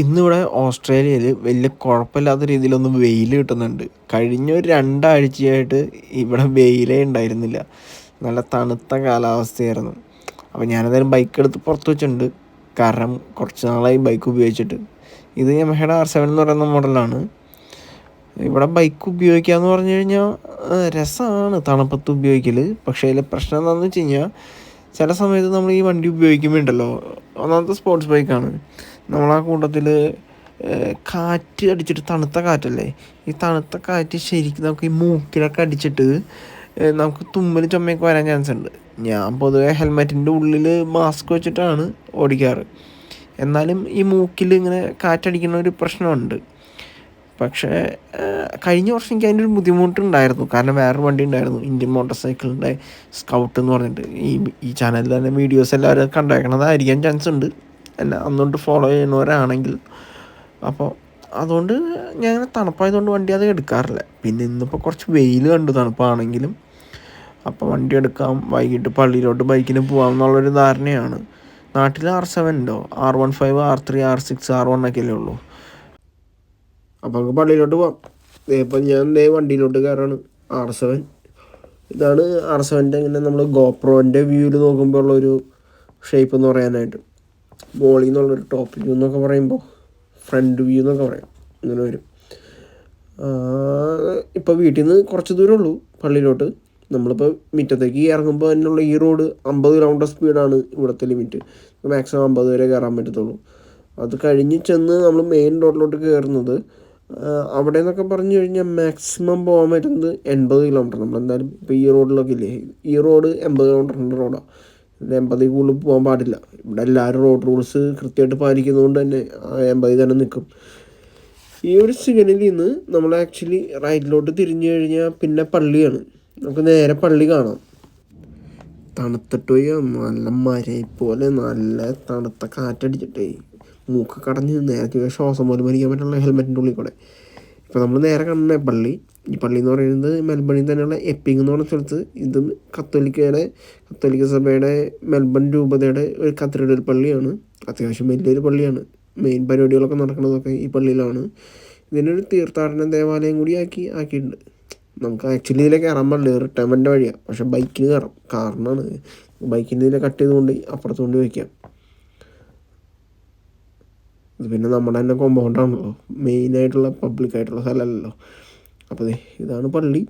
ഇന്നിവിടെ ഓസ്ട്രേലിയയിൽ വലിയ കുഴപ്പമില്ലാത്ത രീതിയിലൊന്നും വെയിൽ കിട്ടുന്നുണ്ട്. കഴിഞ്ഞ ഒരു രണ്ടാഴ്ചയായിട്ട് ഇവിടെ വെയിലേ ഉണ്ടായിരുന്നില്ല. നല്ല തണുത്ത കാലാവസ്ഥയായിരുന്നു. അപ്പോൾ ഞാനേതായാലും ബൈക്ക് എടുത്ത് പുറത്ത് വെച്ചിട്ടുണ്ട്. കാരണം കുറച്ച് നാളായി ബൈക്ക് ഉപയോഗിച്ചിട്ട്. ഇത് യമഹയുടെ ആർ സെവൻ എന്ന് പറയുന്ന മോഡലാണ് ഇവിടെ ബൈക്ക് ഉപയോഗിക്കുക എന്ന് പറഞ്ഞു കഴിഞ്ഞാൽ രസമാണ് തണുപ്പത്ത് ഉപയോഗിക്കൽ. പക്ഷേ അതിൽ പ്രശ്നം എന്താണെന്ന് വെച്ച് കഴിഞ്ഞാൽ ചില സമയത്ത് നമ്മൾ ഈ വണ്ടി ഉപയോഗിക്കുമ്പോൾ ഉണ്ടല്ലോ ഒന്നാമത്തെ സ്പോർട്സ് ബൈക്കാണ് നമ്മളാ കൂട്ടത്തിൽ കാറ്റ് അടിച്ചിട്ട് തണുത്ത കാറ്റല്ലേ? ഈ തണുത്ത കാറ്റ് ശരിക്കും നമുക്ക് ഈ മൂക്കിലൊക്കെ അടിച്ചിട്ട് നമുക്ക് തുമ്മൽ ചുമയൊക്കെ വരാൻ ചാൻസ് ഉണ്ട് ഞാൻ പൊതുവെ ഹെൽമെറ്റിന്റെ ഉള്ളിൽ മാസ്ക് വെച്ചിട്ടാണ് ഓടിക്കാറ്. എന്നാലും ഈ മൂക്കിൽ ഇങ്ങനെ കാറ്റടിക്കുന്ന ഒരു പ്രശ്നമുണ്ട്. പക്ഷേ കഴിഞ്ഞ വർഷം എനിക്ക് അതിന്റെ ഒരു ബുദ്ധിമുട്ടുണ്ടായിരുന്നു. കാരണം വേറൊരു വണ്ടി ഉണ്ടായിരുന്നു ഇന്ത്യൻ മോട്ടോർ സൈക്കിളിന്റെ സ്കൗട്ട് എന്ന് പറഞ്ഞിട്ട്. ഈ ഈ ചാനലിൽ തന്നെ വീഡിയോസ് എല്ലാവരും കണ്ടേക്കണതായിരിക്കാൻ ചാൻസ് ഉണ്ട് എന്നെ അന്നുകൊണ്ട് ഫോളോ ചെയ്യുന്നവരാണെങ്കിൽ. അപ്പോൾ അതുകൊണ്ട് ഞാൻ തണുപ്പായതുകൊണ്ട് വണ്ടി അത് എടുക്കാറില്ല. പിന്നെ ഇന്നിപ്പോൾ കുറച്ച് വെയിൽ കണ്ടു തണുപ്പാണെങ്കിലും. അപ്പോൾ വണ്ടി എടുക്കാം വൈകിട്ട് പള്ളിയിലോട്ട് ബൈക്കിന് പോകാം എന്നുള്ളൊരു ധാരണയാണ്. നാട്ടിൽ ആർ സെവൻ ഉണ്ടോ? R one five R three R six R one ഒക്കെ അല്ലേ ഉള്ളൂ. അപ്പോൾ നമുക്ക് പള്ളിയിലോട്ട് പോവാം. ഇപ്പം ഞാൻ ദേ വണ്ടിയിലോട്ട് കയറാണ്. ആർ സെവൻ ഇതാണ് ആർ സെവന്റെ ഇങ്ങനെ നമ്മൾ ഗോപ്രോന്റെ വ്യൂവിൽ നോക്കുമ്പോൾ ഉള്ളൊരു ഷേപ്പ് എന്ന് പറയാനായിട്ട്. മോളിൽ നിന്നുള്ളൊരു ടോപ്പ് വ്യൂ എന്നൊക്കെ പറയുമ്പോൾ ഫ്രണ്ട് വ്യൂ എന്നൊക്കെ പറയാം. ഇങ്ങനെ വരും. ഇപ്പോൾ വീട്ടിൽ നിന്ന് കുറച്ച് ദൂരമേ ഉള്ളൂ പള്ളിയിലോട്ട്. നമ്മളിപ്പോൾ മുറ്റത്തേക്ക് ഇറങ്ങുമ്പോൾ തന്നെയുള്ള ഈ റോഡ് അമ്പത് കിലോമീറ്റർ സ്പീഡാണ് ഇവിടുത്തെ ലിമിറ്റ് മാക്സിമം അമ്പത് വരെ കയറാൻ പറ്റത്തുള്ളൂ. അത് കഴിഞ്ഞ് ചെന്ന് നമ്മൾ മെയിൻ റോഡിലോട്ട് കയറുന്നത് അവിടെ നിന്നൊക്കെ പറഞ്ഞു കഴിഞ്ഞാൽ മാക്സിമം പോകാൻ പറ്റുന്നത് എൺപത് കിലോമീറ്റർ നമ്മൾ എന്തായാലും ഇപ്പോൾ ഈ റോഡിലൊക്കെ ഇല്ലേ? ഈ റോഡ് എൺപത് കിലോമീറ്ററിന്റെ റോഡാണ് എൺപതിൽ കൂടുതൽ പോകാൻ പാടില്ല. ഇവിടെ എല്ലാവരും റോഡ് റൂൾസ് കൃത്യമായിട്ട് പാലിക്കുന്നതുകൊണ്ട് തന്നെ ആ എൺപതിൽ തന്നെ നിൽക്കും. ഈ ഒരു സിഗ്നലിൽ നിന്ന് നമ്മൾ ആക്ച്വലി റൈറ്റിലോട്ട് തിരിഞ്ഞു കഴിഞ്ഞാൽ പിന്നെ പള്ളിയാണ്. നമുക്ക് നേരെ പള്ളി കാണാം. തണുത്തിട്ട് പോയി നല്ല മരയെ പോലെ നല്ല തണുത്ത കാറ്റടിച്ചിട്ടേ മൂക്ക് കടഞ്ഞ് നേരത്തെ ശ്വാസം പോലും മരിക്കാൻ പറ്റുള്ള ഹെൽമെറ്റിന്റെ ഉള്ളിൽ കൂടെ. ഇപ്പോൾ നമ്മൾ നേരെ കാണുന്ന പള്ളി. ഈ പള്ളി എന്ന് പറയുന്നത് മെൽബണിൽ തന്നെയുള്ള എപ്പിംഗ് എന്ന് പറഞ്ഞ സ്ഥലത്ത് ഇതും കത്തോലിക്കയുടെ കത്തോലിക്ക സഭയുടെ മെൽബൺ രൂപതയുടെ ഒരു കത്തീഡ്രൽ പള്ളിയാണ്. അത്യാവശ്യം വലിയൊരു പള്ളിയാണ്. മെയിൻ പരിപാടികളൊക്കെ നടക്കുന്നതൊക്കെ ഈ പള്ളിയിലാണ്. ഇതിനൊരു തീർത്ഥാടന ദേവാലയം കൂടി ആക്കി ആക്കിയിട്ടുണ്ട്. നമുക്ക് ആക്ച്വലി ഇതിലേക്ക് കയറാൻ പാടില്ല. റിട്ടയർമെന്റ് വഴിയാണ് പക്ഷേ ബൈക്കിന് കയറാം കാറിനാണ്. ബൈക്കിന്റെ ഇതിലെ കട്ട് ചെയ്തുകൊണ്ട് അപ്പുറത്ത് കൊണ്ട് വയ്ക്കാം ഇത് പിന്നെ നമ്മുടെ തന്നെ കോമ്പൗണ്ടാണല്ലോ മെയിനായിട്ടുള്ള പബ്ലിക്കായിട്ടുള്ള സ്ഥലമല്ലല്ലോ അപ്പോൾ ഇതാണ് പള്ളി.